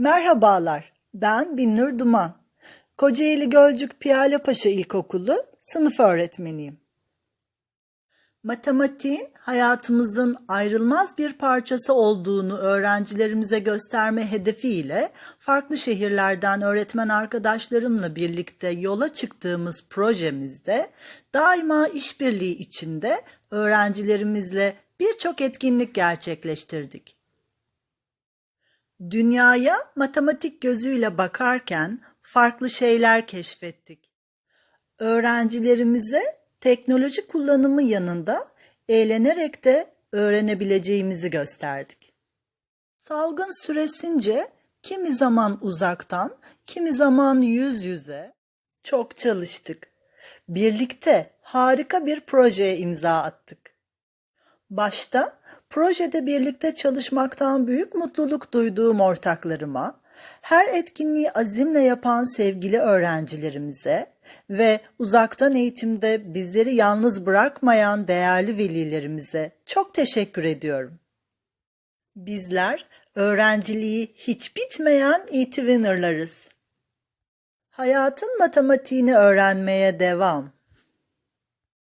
Merhabalar, ben Binnur Duman. Kocaeli Gölcük Piyalepaşa İlkokulu sınıf öğretmeniyim. Matematiğin hayatımızın ayrılmaz bir parçası olduğunu öğrencilerimize gösterme hedefiyle farklı şehirlerden öğretmen arkadaşlarımla birlikte yola çıktığımız projemizde daima işbirliği içinde öğrencilerimizle birçok etkinlik gerçekleştirdik. Dünyaya matematik gözüyle bakarken farklı şeyler keşfettik. Öğrencilerimize teknoloji kullanımı yanında eğlenerek de öğrenebileceğimizi gösterdik. Salgın süresince kimi zaman uzaktan, kimi zaman yüz yüze çok çalıştık. Birlikte harika bir projeye imza attık. Başta projede birlikte çalışmaktan büyük mutluluk duyduğum ortaklarıma, her etkinliği azimle yapan sevgili öğrencilerimize ve uzaktan eğitimde bizleri yalnız bırakmayan değerli velilerimize çok teşekkür ediyorum. Bizler öğrenciliği hiç bitmeyen e-twinner'larız. Hayatın matematiğini öğrenmeye devam.